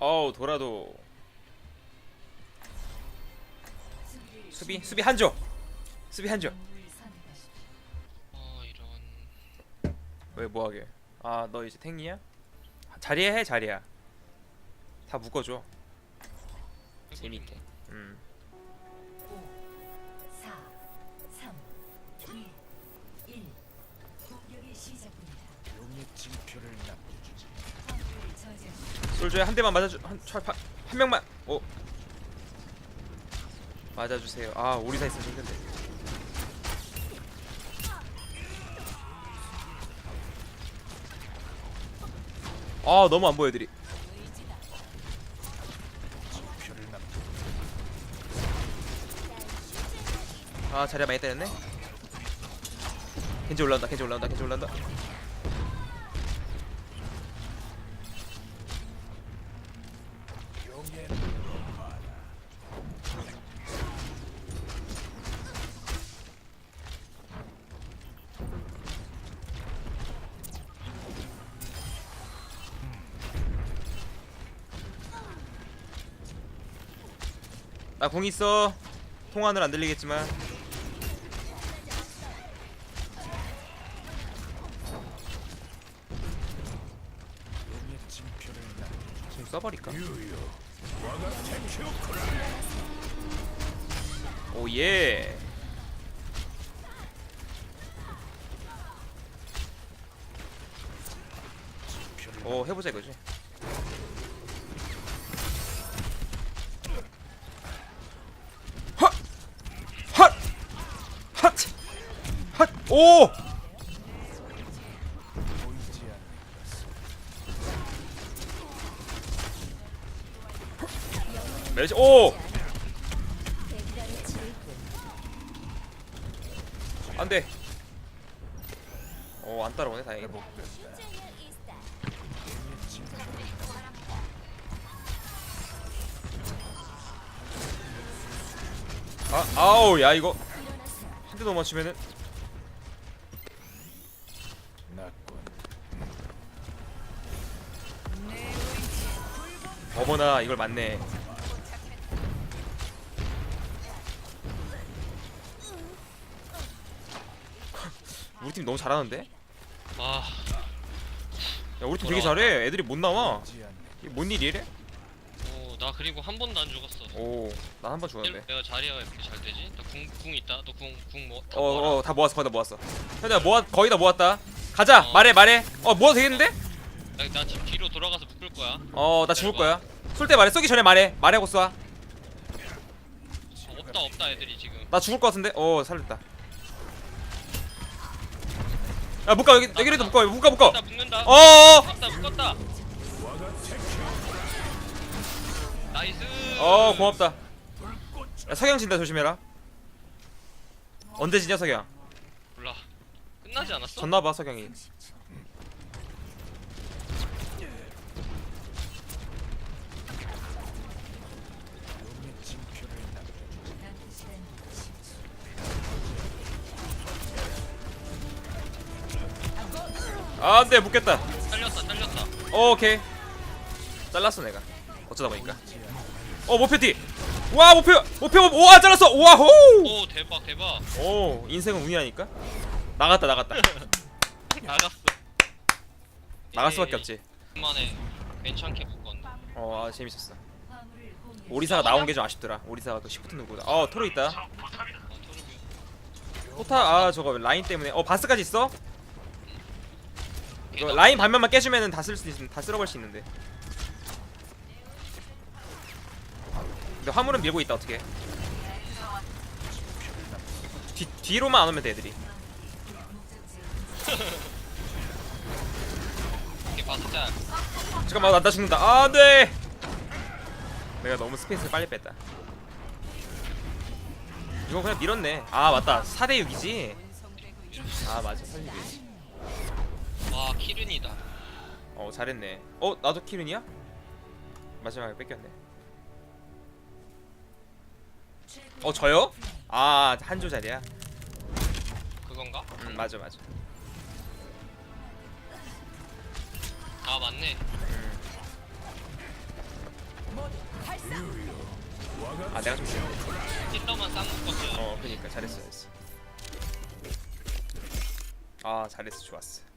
어우 돌아도. 수비 수비 한조. 수비 한조. 어 이런. 왜 뭐하게? 아 너 이제 탱이야? 자리에 해 자리야. 다 묶어줘. 재밌게. 음 솔저에 한 대만 맞아주 한, 차- 파- 한 명만 오. 맞아주세요. 아 오리사 있으면 힘든데. 아 너무 안 보여 애들이. 징표를 남겨. 아 자리가 많이 때렸네. 겐지 올라온다 겐지 올라온다 겐지 올라온다 용의 나공 있어 통화는 안 들리겠지만. 지금 써버릴까 유유. 오예 오 해보자 이거지 헛! 헛! 헛! 헛! 오! 보이지 않는 메르시 오! 안 돼 오 안 따라오네 다행이다 회복된다. 용의 징표를 아 아우 야 이거 한 대도 못 맞추면은. 어머나 이걸 맞네 우리 팀 너무 잘하는데? 아 야 우리 팀 되게 잘해 애들이 못 나와 이게 뭔 일이래? 오, 나 그리고 한 번도 안 죽었어. 오난 한번 죽었는데 내가 자리가 이렇게 잘 되지? 나궁궁 있다. 너궁궁뭐 어어 다 모았어 거의 다 모았어 현아 모았 거의 다 모았다 가자 어. 말해 말해 어 모아도 되겠는데? 나, 나 지금 뒤로 돌아가서 묶을 거야. 어나 죽을 거야 쏠 때 말해 쏘기 전에 말해 말하고 쏴나 어, 없다 없다 애들이 지금. 죽을 것 같은데? 어 살렸다 야 묶어 여기 여기라도 묶어 묶어 묶어 나 묶는다. 어어어 묶었다 묶었다. 나이스. 어 고맙다 야 석양 진다 조심해라 언제 지냐 석양 몰라. 끝나지 않았어? 졌나봐 석양이 아 안돼 묶겠다. 살렸다 살렸다. 어, 오케이. 잘랐어 내가. 어쩌다 보니까. 어 목표 뒤 와 목표 목표 우와 잘랐어. 우와 호오 오 대박 대박. 인생은 운이라니까? 나갔다 나갔다. 나갔어. 나갈 수밖에 에이, 없지. 만에 괜찮게 묶었네. 어 아, 재밌었어. 오리사가 나온 게 좀 아쉽더라. 오리사가 그 시프트 누구다 어 토르 있다. 어, 토르비. 포타 아 저거 라인 때문에. 어 바스까지 있어 이거 걔 라인 반면만 깨주면은 다 쓸 수 있, 다 쓸어갈 수 있는데. 근데 화물은 밀고 있다 어떻게? 뒤 뒤로만 안 오면 돼 애들이. 이렇게 잠깐만 나, 나 죽는다. 아 안돼. 내가 너무 스페이스를 빨리 뺐다. 이거 그냥 밀었네. 아 맞다. 4대 6이지. 아 맞아. 살리지. 와 키른이다. 어 잘했네. 어 나도 키른이야? 마지막에 뺏겼네. 어 저요? 아 한조 자리야. 그건가? 음 맞아 맞아. 아 맞네. 아 내가 좀 힐러만 쌍 묶었어요 어 그니까 잘했어 잘했어 아 잘했어 좋았어